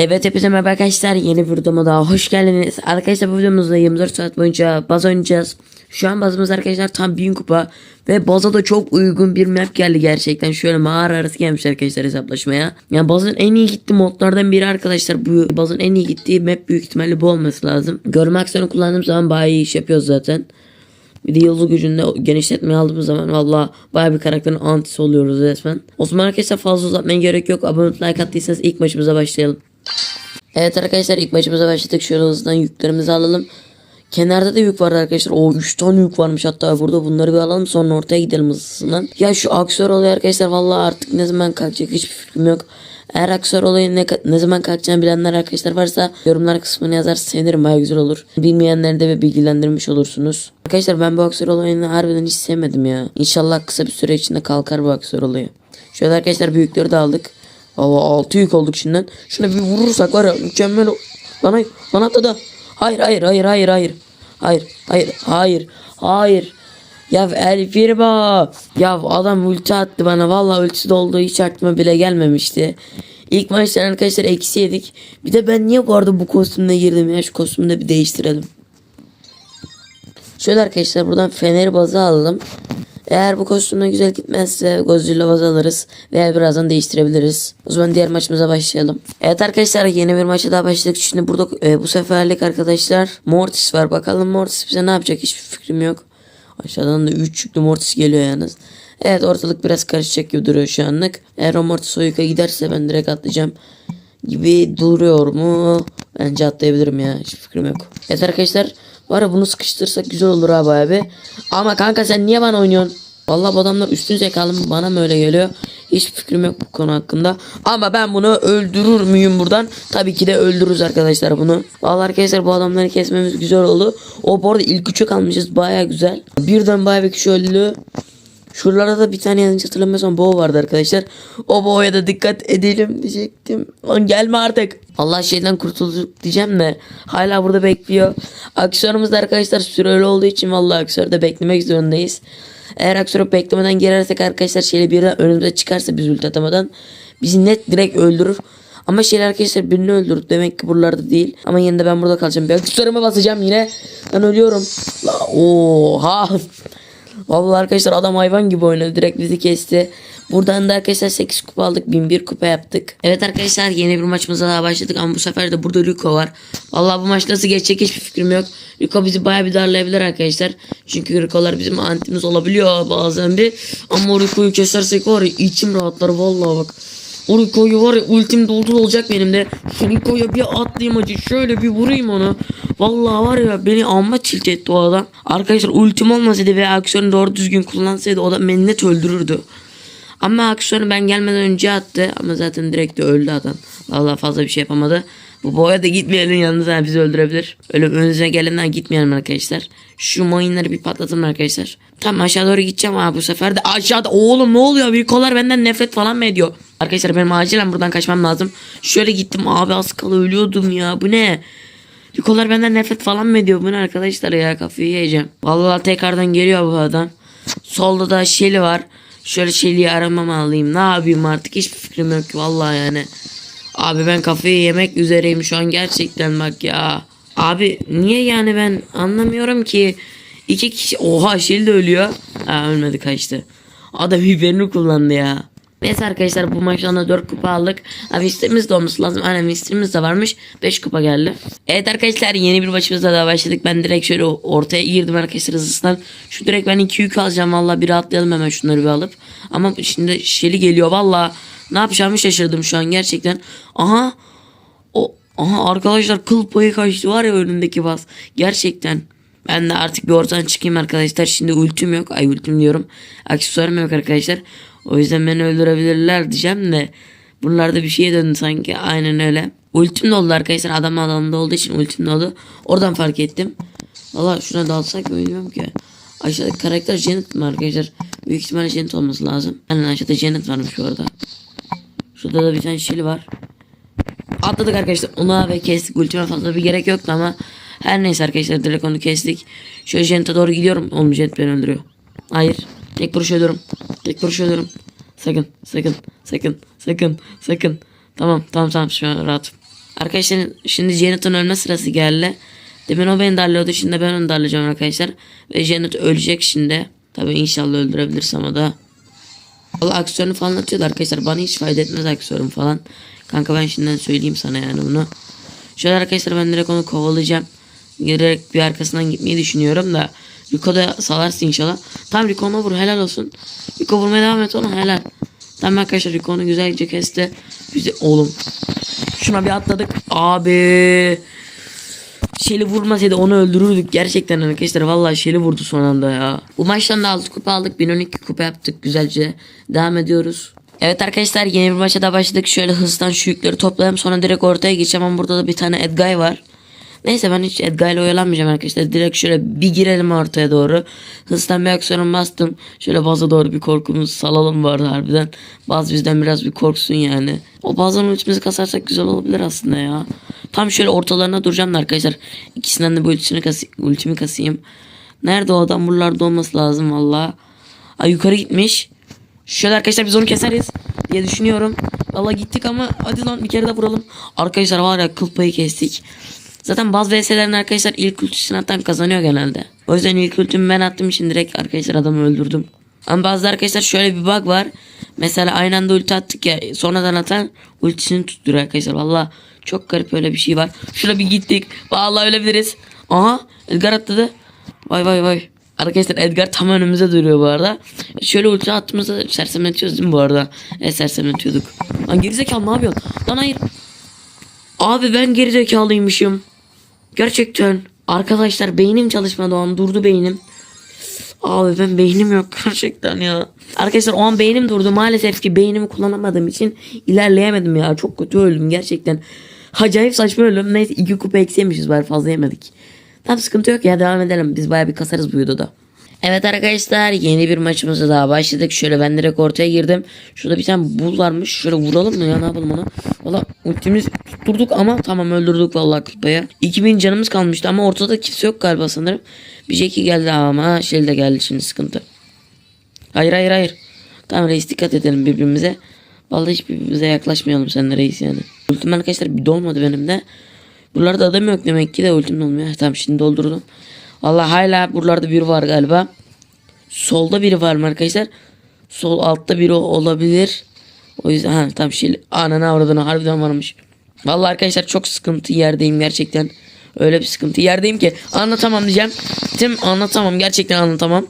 Evet hepinize merhaba arkadaşlar yeni bir videoma daha hoş geldiniz. Arkadaşlar bu videomuzda 24 saat boyunca baz oynayacağız. Şu an bazımız arkadaşlar tam 1000 kupa ve baza da çok uygun bir map geldi gerçekten. Şöyle mağara arası gelmiş arkadaşlar hesaplaşmaya. Yani bazın en iyi gitti modlardan biri arkadaşlar. Bu bazın en iyi gittiği map büyük ihtimalle bu olması lazım. Görme aksiyonu kullandığım zaman bayağı iyi iş yapıyoruz zaten. Bir de yıldız gücünde genişletmeyi aldığımız zaman valla baya bir karakterin antisi oluyoruz resmen. O zaman arkadaşlar fazla uzatmaya gerek yok. Abone like attıysanız ilk maçımıza başlayalım. Evet arkadaşlar ilk maçımıza başladık. Şöyle hızlıdan yüklerimizi alalım. Kenarda da yük var arkadaşlar. O 3 tane yük varmış hatta burada bunları bir alalım sonra ortaya gidelim hızlısından. Ya şu aksör olayı arkadaşlar vallahi artık ne zaman kalkacak hiçbir fikrim yok. Eğer aksör olayı ne, ne zaman kalkacağını bilenler arkadaşlar varsa yorumlar kısmına yazar sevinirim baya güzel olur. Bilmeyenleri de bilgilendirmiş olursunuz. Arkadaşlar ben bu aksör olayını harbiden hiç sevmedim ya. İnşallah kısa bir süre içinde kalkar bu aksör olayı. Şöyle arkadaşlar büyükleri de aldık. Valla 6 yük olduk şimdiden. Şuna bir vurursak var ya mükemmel. o- Bana bana atladı. Hayır hayır hayır hayır hayır. Hayır hayır hayır hayır. Ya El Firma. Ya adam ulti attı bana. Valla ultisi doldu hiç aklıma bile gelmemişti. İlk maçta arkadaşlar eksi yedik. Bir de ben niye bu arada bu kostümle girdim ya şu kostümü de bir değiştirelim. Şöyle arkadaşlar buradan feneri bazı alalım. Eğer bu kostümle güzel gitmezse Godzilla bazı alırız veya birazdan değiştirebiliriz. O zaman diğer maçımıza başlayalım. Evet arkadaşlar yeni bir maça daha başladık. Şimdi burada e, bu seferlik arkadaşlar Mortis var. Bakalım Mortis bize ne yapacak hiçbir fikrim yok. Aşağıdan da 3 yüklü Mortis geliyor yalnız. Evet ortalık biraz karışacak gibi duruyor şu anlık. Eğer o Mortis o yuka giderse ben direkt atlayacağım gibi duruyor mu? Bence atlayabilirim ya. Hiç fikrim yok. Evet arkadaşlar. Var ya bunu sıkıştırsak güzel olur abi abi. Ama kanka sen niye bana oynuyorsun? Vallahi bu adamlar üstün zekalı mı? bana mı öyle geliyor? Hiç fikrim yok bu konu hakkında. Ama ben bunu öldürür müyüm buradan? Tabii ki de öldürürüz arkadaşlar bunu. Vallahi arkadaşlar bu adamları kesmemiz güzel oldu. O bu arada ilk üçe kalmışız baya güzel. Birden baya bir kişi öldü. Şuralarda da bir tane yanlış hatırlamıyorsam boğa vardı arkadaşlar. O boğaya da dikkat edelim diyecektim. Lan gelme artık. Allah şeyden kurtulduk diyeceğim de hala burada bekliyor. Aksiyonumuz da arkadaşlar süreli olduğu için vallahi aksiyonda beklemek zorundayız. Eğer aksiyonu beklemeden girersek arkadaşlar şeyle birden önümüze çıkarsa biz ulti atamadan bizi net direkt öldürür. Ama şeyler arkadaşlar birini öldürdü. Demek ki buralarda değil. Ama yine de ben burada kalacağım. Bir aksiyonuma basacağım yine. Ben ölüyorum. La, oha. Vallahi arkadaşlar adam hayvan gibi oynadı. Direkt bizi kesti. Buradan da arkadaşlar 8 kupa aldık. 1001 kupa yaptık. Evet arkadaşlar yeni bir maçımıza daha başladık. Ama bu sefer de burada Rico var. Vallahi bu maç nasıl geçecek hiçbir fikrim yok. Rico bizi bayağı bir darlayabilir arkadaşlar. Çünkü Rico'lar bizim antimiz olabiliyor bazen bir. Ama Rico'yu kesersek var ya içim rahatlar vallahi bak. O Rico'yu var ya ultim doldu olacak benim de. Şu Rico'ya bir atlayayım acı. Şöyle bir vurayım onu. Vallahi var ya beni amma çilt etti o adam. Arkadaşlar ultim olmasaydı ve aksiyonu doğru düzgün kullansaydı o da beni öldürürdü. Ama aksiyonu ben gelmeden önce attı. Ama zaten direkt de öldü adam. Vallahi fazla bir şey yapamadı. Bu boya da gitmeyelim yalnız ha bizi öldürebilir. Öyle önümüze gelenden gitmeyelim arkadaşlar. Şu mayınları bir patlatalım arkadaşlar. Tamam aşağı doğru gideceğim abi bu sefer de aşağıda oğlum ne oluyor Virkolar benden nefret falan mı ediyor? Arkadaşlar benim acilen buradan kaçmam lazım. Şöyle gittim abi az kala ölüyordum ya bu ne? Virkolar benden nefret falan mı ediyor bu ne arkadaşlar ya kafayı yiyeceğim. Vallahi tekrardan geliyor bu adam. Solda da Shelly var. Şöyle Shelly'yi aramam alayım ne yapayım artık hiçbir fikrim yok ki vallahi yani. Abi ben kafayı yemek üzereyim şu an gerçekten bak ya. Abi niye yani ben anlamıyorum ki. İki kişi oha Şil de ölüyor. Ha ölmedi kaçtı. Adam biberini kullandı ya. Neyse arkadaşlar bu maçtan da 4 kupa aldık. Abi istimiz de olması lazım. Aynen mistrimiz de varmış. 5 kupa geldi. Evet arkadaşlar yeni bir maçımızda daha başladık. Ben direkt şöyle ortaya girdim arkadaşlar hızlısından. Şu direkt ben 2 yük alacağım. Valla bir rahatlayalım hemen şunları bir alıp. Ama şimdi Şeli geliyor valla. Ne yapacağımı şaşırdım şu an gerçekten. Aha. O aha arkadaşlar kıl payı kaçtı var ya önündeki bas. Gerçekten. Ben de artık bir ortadan çıkayım arkadaşlar. Şimdi ultim yok. Ay ultim diyorum. Aksesuarım yok arkadaşlar. O yüzden beni öldürebilirler diyeceğim de. Buralarda bir şeye döndü sanki. Aynen öyle. Ultim oldu arkadaşlar. Adam adamda olduğu için ultim oldu. Oradan fark ettim. Valla şuna dalsak bilmiyorum ki. Aşağıdaki karakter Janet mi arkadaşlar? Büyük ihtimalle Janet olması lazım. Aynen aşağıda Janet varmış bu arada. Şurada da bir tane Shelly var. Atladık arkadaşlar ona ve kestik. Ultime fazla bir gerek yoktu ama her neyse arkadaşlar direkt onu kestik. Şöyle Janet'e doğru gidiyorum. Oğlum Janet beni öldürüyor. Hayır. Tek vuruş ölüyorum. Tek vuruş ölüyorum. Sakın sakın sakın sakın sakın. Tamam tamam tamam şu an rahatım. Arkadaşlar şimdi Janet'ın ölme sırası geldi. Demin o beni darlıyordu. Şimdi ben onu darlayacağım arkadaşlar. Ve Janet ölecek şimdi. Tabii inşallah öldürebilirsem o da. Valla aksiyonu falan atıyordu arkadaşlar. Bana hiç fayda etmez aksiyonum falan. Kanka ben şimdiden söyleyeyim sana yani bunu. Şöyle arkadaşlar ben direkt onu kovalayacağım. Direkt bir arkasından gitmeyi düşünüyorum da. Rico da salarsın inşallah. Tam Rico ona vur helal olsun. Rico vurmaya devam et ona helal. Tamam arkadaşlar Rico onu güzelce kesti. Güzel oğlum. Şuna bir atladık. Abi. Şeli vurmasaydı onu öldürürdük gerçekten arkadaşlar. Vallahi Şeli vurdu son anda ya. Bu maçtan da 6 kupa aldık. 1012 kupa yaptık güzelce. Devam ediyoruz. Evet arkadaşlar yeni bir maça da başladık. Şöyle hızdan şu yükleri toplayalım. Sonra direkt ortaya geçeceğim. Ama burada da bir tane Edgay var. Neyse ben hiç Edgar ile oyalanmayacağım arkadaşlar. Direkt şöyle bir girelim ortaya doğru. Hızdan bir aksiyonum bastım. Şöyle baza doğru bir korkumuzu salalım arada harbiden. Baz bizden biraz bir korksun yani. O bazanın ultimizi kasarsak güzel olabilir aslında ya. Tam şöyle ortalarına duracağım da arkadaşlar. İkisinden de bu ultimi, kas ultimi kasayım. Nerede o adam buralarda olması lazım valla. Ay yukarı gitmiş. Şöyle arkadaşlar biz onu keseriz diye düşünüyorum. Valla gittik ama hadi lan bir kere de vuralım. Arkadaşlar var ya kıl payı kestik. Zaten bazı VS'lerin arkadaşlar ilk ultisini atan kazanıyor genelde. O yüzden ilk ultimi ben attım için direkt arkadaşlar adamı öldürdüm. Ama bazı arkadaşlar şöyle bir bug var. Mesela aynı anda ulti attık ya sonradan atan ultisini tutturuyor arkadaşlar. Valla çok garip öyle bir şey var. Şurada bir gittik. Vallahi ölebiliriz. Aha Edgar atladı. Vay vay vay. Arkadaşlar Edgar tam önümüze duruyor bu arada. Şöyle ulti attığımızda sersemletiyoruz değil mi bu arada? Evet sersemletiyorduk. Lan gerizekalı ne yapıyorsun? Lan hayır. Abi ben gerizekalıymışım. Gerçekten. Arkadaşlar beynim çalışmadı o an durdu beynim. Abi ben beynim yok gerçekten ya. Arkadaşlar o an beynim durdu. Maalesef ki beynimi kullanamadığım için ilerleyemedim ya. Çok kötü öldüm gerçekten. Acayip saçma öldüm. Neyse iki kupa eksi yemişiz bari fazla yemedik. Tam sıkıntı yok ya devam edelim. Biz baya bir kasarız bu videoda. Evet arkadaşlar yeni bir maçımıza daha başladık. Şöyle ben direkt ortaya girdim. Şurada bir tane bul varmış. Şöyle vuralım mı ya ne yapalım onu. Valla ultimiz tutturduk ama tamam öldürdük vallahi kupaya. 2000 canımız kalmıştı ama ortada kimse yok galiba sanırım. Bir Jackie geldi ama şey de geldi şimdi sıkıntı. Hayır hayır hayır. Tamam reis dikkat edelim birbirimize. Vallahi hiç birbirimize yaklaşmayalım seninle reis yani. Ultim arkadaşlar bir dolmadı benim de. Buralarda adam yok demek ki de ultim dolmuyor. Tamam şimdi doldurdum. Valla hala buralarda biri var galiba. Solda biri var mı arkadaşlar? Sol altta biri olabilir. O yüzden ha tam şey anana avradına harbiden varmış. Vallahi arkadaşlar çok sıkıntı yerdeyim gerçekten. Öyle bir sıkıntı yerdeyim ki anlatamam diyeceğim. Tim anlatamam gerçekten anlatamam.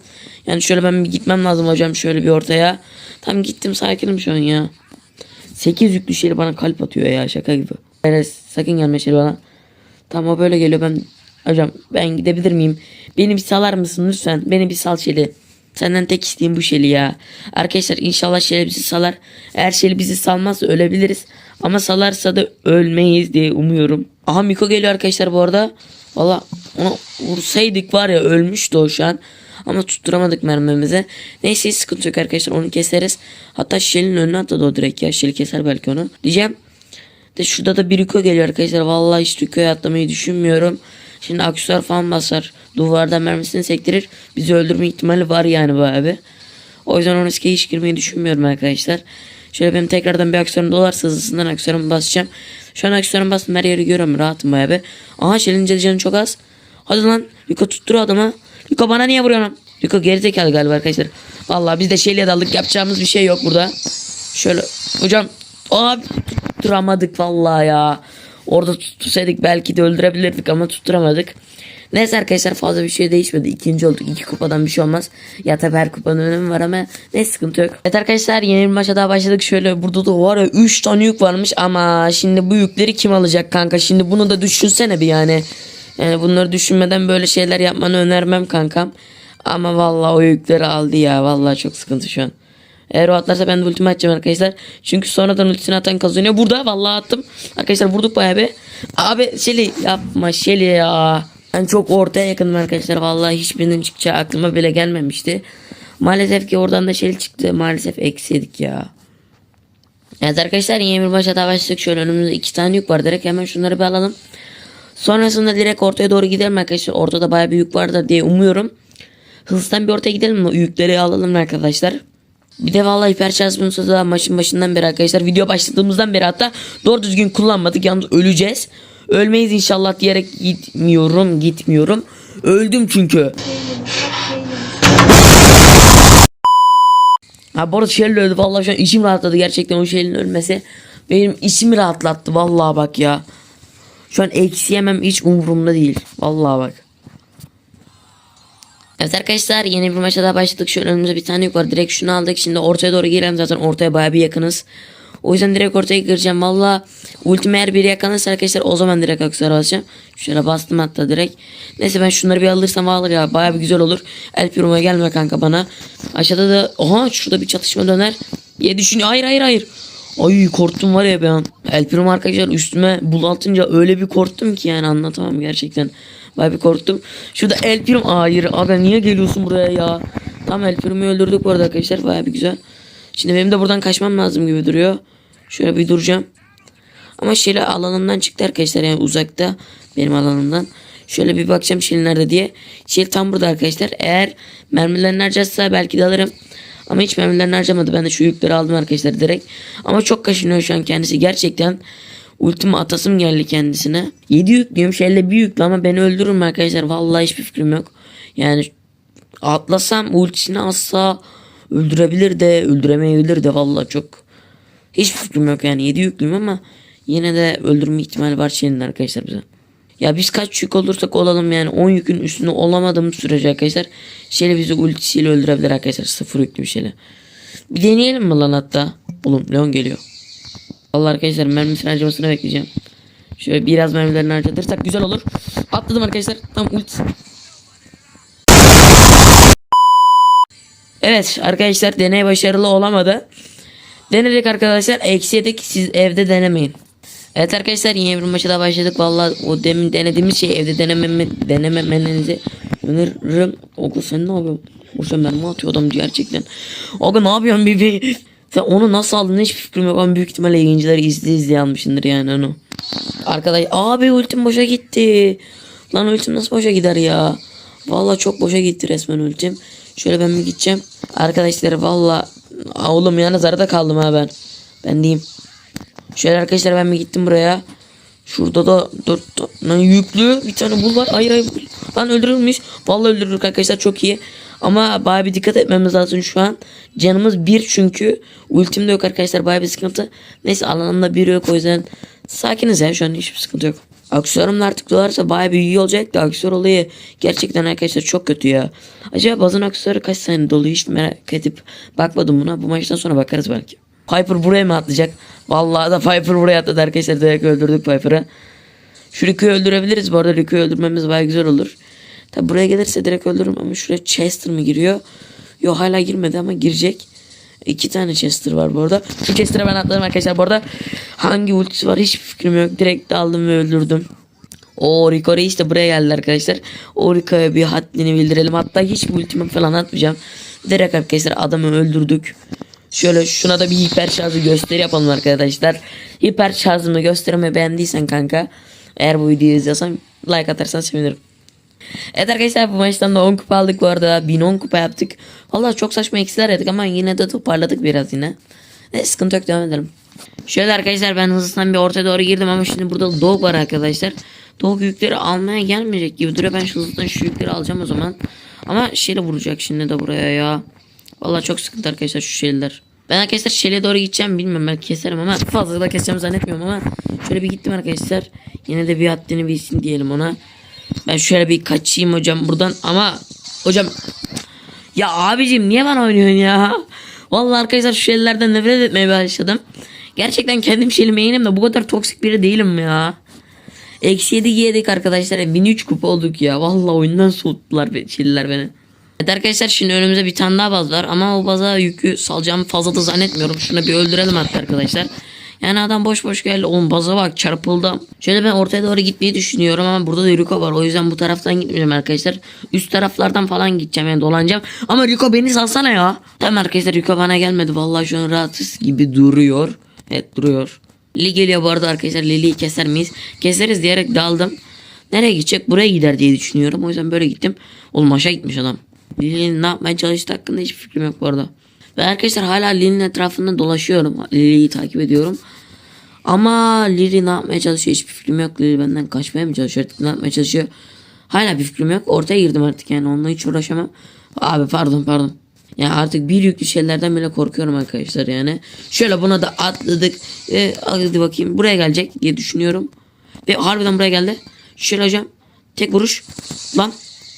Yani şöyle ben bir gitmem lazım hocam şöyle bir ortaya. Tam gittim sakinim şu an ya. 8 yüklü şey bana kalp atıyor ya şaka gibi. Evet sakın gelme şey bana. Tamam o böyle geliyor ben hocam ben gidebilir miyim? Beni bir salar mısın lütfen? Beni bir sal Şeli. Senden tek isteğim bu Şeli ya. Arkadaşlar inşallah Şeli bizi salar. Eğer Şeli bizi salmazsa ölebiliriz. Ama salarsa da ölmeyiz diye umuyorum. Aha Miko geliyor arkadaşlar bu arada. Valla onu vursaydık var ya ölmüştü o şu an. Ama tutturamadık mermimize. Neyse sıkıntı yok arkadaşlar onu keseriz. Hatta Şeli'nin önüne atladı o direkt ya. Şeli keser belki onu. Diyeceğim. De şurada da bir Rico geliyor arkadaşlar. Vallahi hiç Rico'ya atlamayı düşünmüyorum. Şimdi aksesuar falan basar. Duvarda mermisini sektirir. Bizi öldürme ihtimali var yani bu abi. O yüzden o riske hiç girmeyi düşünmüyorum arkadaşlar. Şöyle benim tekrardan bir aksiyonum dolarsa hızlısından aksiyonum basacağım. Şu an aksiyonum bastım her yeri görüyorum rahatım bayağı bir. Aha şelince canı çok az. Hadi lan Rico tuttur adamı. Rico bana niye vuruyorsun? Rico gerizekalı galiba arkadaşlar. Vallahi biz de şeyle daldık yapacağımız bir şey yok burada. Şöyle hocam abi tutturamadık vallahi ya. Orada tutsaydık belki de öldürebilirdik ama tutturamadık. Neyse arkadaşlar fazla bir şey değişmedi. İkinci olduk. iki kupadan bir şey olmaz. Ya tabi her kupanın önemi var ama ne sıkıntı yok. Evet arkadaşlar yeni bir maça daha başladık. Şöyle burada da var ya 3 tane yük varmış ama şimdi bu yükleri kim alacak kanka? Şimdi bunu da düşünsene bir yani. Yani bunları düşünmeden böyle şeyler yapmanı önermem kankam. Ama vallahi o yükleri aldı ya. Vallahi çok sıkıntı şu an. Eğer o atlarsa ben de ultimi atacağım arkadaşlar. Çünkü sonradan ultisini atan kazanıyor. Burada vallahi attım. Arkadaşlar vurduk bayağı bir. Abi Şeli yapma Şeli ya. Ben çok ortaya yakınım arkadaşlar. Vallahi hiçbirinin çıkacağı aklıma bile gelmemişti. Maalesef ki oradan da Şeli çıktı. Maalesef eksiydik ya. Evet arkadaşlar yeni bir başa daha başladık. Şöyle önümüzde iki tane yük var. Direkt hemen şunları bir alalım. Sonrasında direkt ortaya doğru gidelim arkadaşlar. Ortada bayağı bir yük vardır diye umuyorum. Hızlıdan bir ortaya gidelim mi? Yükleri alalım arkadaşlar. Bir de vallahi hiper çarpımsız da maçın başından beri arkadaşlar video başladığımızdan beri hatta doğru düzgün kullanmadık yalnız öleceğiz. Ölmeyiz inşallah diyerek gitmiyorum gitmiyorum. Öldüm çünkü. Ha bu arada Shell'in öldü vallahi şu an içim rahatladı gerçekten o Shell'in ölmesi. Benim içimi rahatlattı vallahi bak ya. Şu an eksi yemem hiç umurumda değil. Vallahi bak. Evet arkadaşlar yeni bir maça daha başladık. Şu önümüzde bir tane yok var. Direkt şunu aldık. Şimdi ortaya doğru girelim zaten ortaya baya bir yakınız. O yüzden direkt ortaya gireceğim. Valla ultime eğer biri yakınırsa arkadaşlar o zaman direkt aksara basacağım. Şöyle bastım hatta direkt. Neyse ben şunları bir alırsam alır ya. Baya bir güzel olur. El Piro'ma gelme kanka bana. Aşağıda da oha şurada bir çatışma döner. diye düşünüyor. Hayır hayır hayır. Ay korktum var ya ben. El Primo arkadaşlar üstüme bulatınca öyle bir korktum ki yani anlatamam gerçekten. Baya bir korktum. Şurada El Primo hayır aga niye geliyorsun buraya ya. Tam El öldürdük bu arada arkadaşlar baya bir güzel. Şimdi benim de buradan kaçmam lazım gibi duruyor. Şöyle bir duracağım. Ama Şeli alanımdan çıktı arkadaşlar yani uzakta benim alanımdan. Şöyle bir bakacağım Şeli nerede diye. Şeli tam burada arkadaşlar. Eğer mermilerini harcarsa belki de alırım. Ama hiç mermilerini harcamadı. Ben de şu yükleri aldım arkadaşlar direkt. Ama çok kaşınıyor şu an kendisi. Gerçekten ultimi atasım geldi kendisine. 7 yüklüyorum. Şelle bir yüklü ama beni öldürür mü arkadaşlar? Vallahi hiçbir fikrim yok. Yani atlasam ultisini atsa öldürebilir de öldüremeyebilir de vallahi çok hiç fikrim yok yani 7 yüklüyüm ama yine de öldürme ihtimali var şeyin arkadaşlar bize. Ya biz kaç yük olursak olalım yani 10 yükün üstünde olamadığımız sürece arkadaşlar Şeli bizi ultisiyle öldürebilir arkadaşlar sıfır yüklü bir şeyle. Bir deneyelim mi lan hatta? Oğlum Leon geliyor. Allah arkadaşlar mermisini harcamasını bekleyeceğim. Şöyle biraz mermilerini harcatırsak güzel olur. Atladım arkadaşlar. Tam ulti. Evet arkadaşlar deney başarılı olamadı. Denedik arkadaşlar. Eksi yedik. Siz evde denemeyin. Evet arkadaşlar yeni bir maça daha başladık. Vallahi o demin denediğimiz şey evde denememe, denememenizi öneririm. Oku sen ne yapıyorsun? O sen mermi atıyor adam gerçekten. Oku ne yapıyorsun bibi? Sen onu nasıl aldın hiç fikrim yok ama büyük ihtimalle yayıncıları izli izli almışsındır yani onu. Arkadaş abi ultim boşa gitti. Lan ultim nasıl boşa gider ya? Vallahi çok boşa gitti resmen ultim. Şöyle ben mi gideceğim? Arkadaşlar vallahi Aa, oğlum yalnız arada kaldım ha ben. Ben diyeyim. Şöyle arkadaşlar ben mi gittim buraya. Şurada da dört tane yüklü bir tane bul var. Hayır hayır. Lan öldürülmüş. Vallahi öldürürdük arkadaşlar çok iyi. Ama baya bir dikkat etmemiz lazım şu an. Canımız bir çünkü. Ultim yok arkadaşlar baya bir sıkıntı. Neyse alanımda biri yok o yüzden sakiniz ya şu an hiçbir sıkıntı yok. Aksiyonumla artık dolarsa baya bir iyi olacak da aksiyon olayı gerçekten arkadaşlar çok kötü ya. Acaba bazın aksiyonu kaç saniye dolu hiç merak edip bakmadım buna. Bu maçtan sonra bakarız belki. Piper buraya mı atlayacak? Vallahi da Piper buraya atladı arkadaşlar. Direkt öldürdük Piper'ı. Şu Rico'yu öldürebiliriz. Bu arada Rico'yu öldürmemiz baya güzel olur. Tabi buraya gelirse direkt öldürürüm ama şuraya Chester mi giriyor? Yok hala girmedi ama girecek. İki tane Chester var bu arada. Şu Chester'a ben atladım arkadaşlar. Bu arada hangi ultisi var hiç fikrim yok. Direkt aldım ve öldürdüm. O Rico Reis buraya geldi arkadaşlar. O Rico'ya bir haddini bildirelim. Hatta hiç ultimi falan atmayacağım. Direkt arkadaşlar adamı öldürdük. Şöyle şuna da bir hiper şarjı gösteri yapalım arkadaşlar. Hiper şarjımı gösterimi beğendiysen kanka. Eğer bu videoyu izliyorsan like atarsan sevinirim. Evet arkadaşlar bu maçtan da 10 kupa aldık bu arada. 1010 kupa yaptık. Vallahi çok saçma eksiler yedik ama yine de toparladık biraz yine. Ne sıkıntı yok devam edelim. Şöyle arkadaşlar ben hızlıdan bir ortaya doğru girdim ama şimdi burada dog var arkadaşlar. Dog yükleri almaya gelmeyecek gibi duruyor. Ben şu hızlıdan şu yükleri alacağım o zaman. Ama şeyle vuracak şimdi de buraya ya. Vallahi çok sıkıntı arkadaşlar şu şeyler. Ben arkadaşlar şele doğru gideceğim bilmiyorum belki keserim ama fazla da keseceğimi zannetmiyorum ama şöyle bir gittim arkadaşlar. Yine de bir haddini bilsin diyelim ona. Ben şöyle bir kaçayım hocam buradan ama hocam ya abicim niye bana oynuyorsun ya? Vallahi arkadaşlar şu şeylerden nefret etmeye başladım. Gerçekten kendim şeyimi yeğenim de bu kadar toksik biri değilim ya. Eksi 7 yedik arkadaşlar. 1003 kupa olduk ya. Vallahi oyundan soğuttular şeyler beni. Evet arkadaşlar şimdi önümüzde bir tane daha baz var. Ama o baza yükü salacağımı fazla da zannetmiyorum. Şunu bir öldürelim hatta arkadaşlar. Yani adam boş boş geldi. Oğlum baza bak çarpıldım. Şöyle ben ortaya doğru gitmeyi düşünüyorum ama burada da Rico var. O yüzden bu taraftan gitmeyeceğim arkadaşlar. Üst taraflardan falan gideceğim yani dolanacağım. Ama Rico beni salsana ya. Tamam arkadaşlar Rico bana gelmedi. Vallahi şu an rahatsız gibi duruyor. Evet duruyor. Lili geliyor bu arada arkadaşlar. Lili'yi keser miyiz? Keseriz diyerek daldım. Nereye gidecek? Buraya gider diye düşünüyorum. O yüzden böyle gittim. Oğlum aşağı gitmiş adam. Lili'nin ne yapmaya çalıştığı hakkında hiçbir fikrim yok bu arada. Ben arkadaşlar hala Lili'nin etrafında dolaşıyorum. Lili'yi takip ediyorum. Ama Lili ne yapmaya çalışıyor hiçbir fikrim yok. Lili benden kaçmaya mı çalışıyor artık ne yapmaya çalışıyor. Hala bir fikrim yok. Ortaya girdim artık yani onunla hiç uğraşamam. Abi pardon pardon. Ya artık bir yüklü şeylerden bile korkuyorum arkadaşlar yani. Şöyle buna da atladık. Ve hadi bakayım buraya gelecek diye düşünüyorum. Ve harbiden buraya geldi. Şöyle hocam. Tek vuruş. Lan.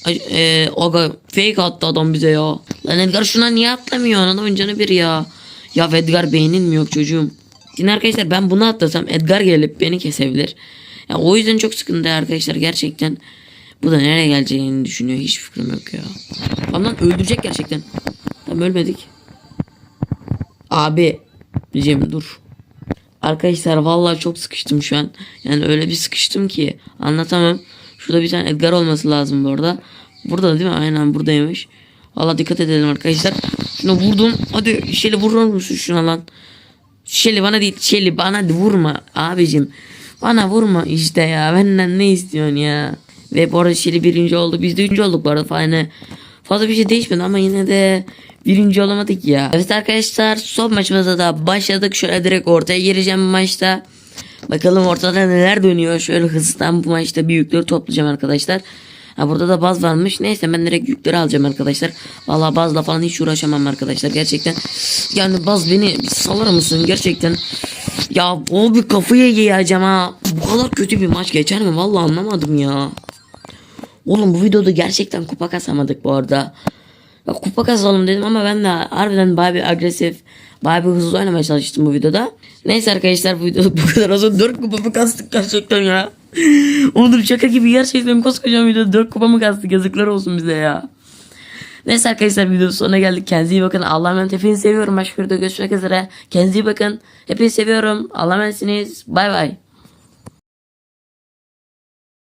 Ay, E, aga fake attı adam bize ya. Lan Edgar şuna niye atlamıyor? Adamın canı bir ya. Ya Edgar beynin mi yok çocuğum? Şimdi arkadaşlar ben bunu atlasam Edgar gelip beni kesebilir. Ya o yüzden çok sıkıntı arkadaşlar gerçekten. Bu da nereye geleceğini düşünüyor. Hiç fikrim yok ya. Ondan öldürecek gerçekten. Tamam ölmedik. Abi. Cem dur. Arkadaşlar vallahi çok sıkıştım şu an. Yani öyle bir sıkıştım ki anlatamam. Şurada bir tane Edgar olması lazım bu arada. Burada değil mi? Aynen buradaymış. Valla dikkat edelim arkadaşlar. Şuna vurdum. Hadi Şeli vurur musun şuna lan? Şeli bana değil. Şeli bana vurma abicim. Bana vurma işte ya. Benden ne istiyorsun ya? Ve bu arada Şeli birinci oldu. Biz de üçüncü olduk bu arada. Yani fazla bir şey değişmedi ama yine de birinci olamadık ya. Evet arkadaşlar son maçımıza da başladık. Şöyle direkt ortaya gireceğim maçta. Bakalım ortada neler dönüyor. Şöyle hızlıdan bu maçta büyükleri toplayacağım arkadaşlar. Ha burada da baz varmış. Neyse ben direkt yükleri alacağım arkadaşlar. Vallahi bazla falan hiç uğraşamam arkadaşlar. Gerçekten yani baz beni salır mısın gerçekten? Ya o bir kafayı yiyeceğim ha. Bu kadar kötü bir maç geçer mi? Vallahi anlamadım ya. Oğlum bu videoda gerçekten kupa kasamadık bu arada. Ya kupa kazalım dedim ama ben de harbiden bayağı bir agresif, bayağı bir hızlı oynamaya çalıştım bu videoda. Neyse arkadaşlar bu videoda bu kadar olsun. 4 kupa mı kastık gerçekten ya. Oğlum şaka gibi gerçekten koskocaman videoda 4 kupa mı kastık yazıklar olsun bize ya. Neyse arkadaşlar videonun sonuna geldik. Kendinize iyi bakın. Allah'a emanet. Hepinizi seviyorum. Başka videoda görüşmek üzere. Kendinize iyi bakın. Hepinizi seviyorum. Allah'a emanetsiniz. Bay bay.